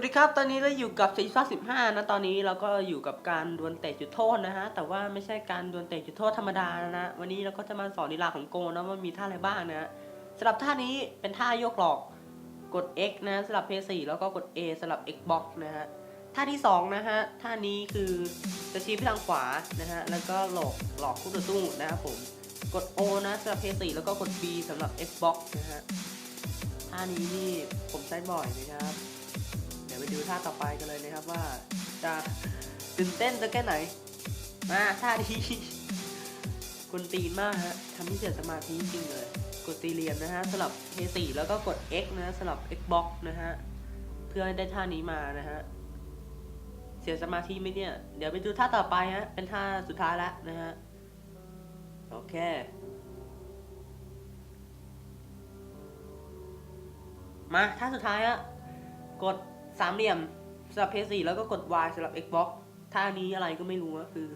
วัสดีครับตอนนี้เราอยู่กับซีซั่น15นะตอนนี้เราก็อยู่กับการดวลเตะจุดโทษนะฮะแต่ว่าไม่ใช่การดวลเตะจุดโทษธรรมดานะ วันนี้เราก็จะมาสอนลีลาของโกนะว่ามีท่าอะไรบ้างนะฮะสำหรับท่านี้เป็นท่ายกหลอกกด X นะสำหรับ PS4 แล้วก็กด A สำหรับ Xbox นะฮะท่าที่สองนะฮะท่านี้คือจะชี้ไปทางขวานะฮะแล้วก็หลอกหลอกคู่ต่อสู้นะครับผมกด O นะสำหรับ PS4 แล้วก็กด B สำหรับ Xbox นะฮะท่านี้นี่ผมใช้บ่อยนะครับ ดูท่าต่อไปกันเลยนะครับว่าจะตื่นเต้นจะแค่ไหน มาท่านี้กวนตีนมากฮะทำให้เสียสมาธิจริงเลย กดตีเหรียญนะฮะสลับ P4 แล้วก็กด X นะสลับ Xbox นะฮะ เพื่อให้ได้ท่านี้มานะฮะ เสียสมาธิไหมเนี่ย เดี๋ยวไปดูท่าต่อไปฮะ เป็นท่าสุดท้ายแล้วนะฮะ โอเคมาท่าสุดท้ายอะกด สามเหลี่ยมสำหรับ PS4 แล้วก็กด Y สำหรับ Xbox ท่านี้อะไรก็ไม่รู้ก็คือ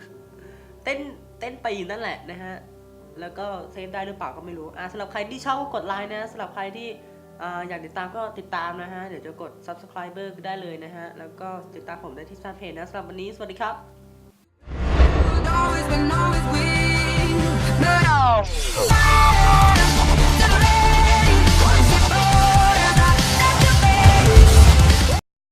เต้นเต้นไปอนนั่นแหละนะฮะ แล้วก็เซฟได้หรือเปล่าก็ไม่รู้ อ่าสำหรับใครที่ชอบก็กดไลน์นะสำหรับใครที่อ่าอยากติดตามก็ติดตามนะฮะ เดี๋ยวจะกด subscriber ได้เลยนะฮะ แล้วก็ติดตามผมได้ที่ซานเพจนะสำหรับวันนี้ สวัสดีครับ But oh.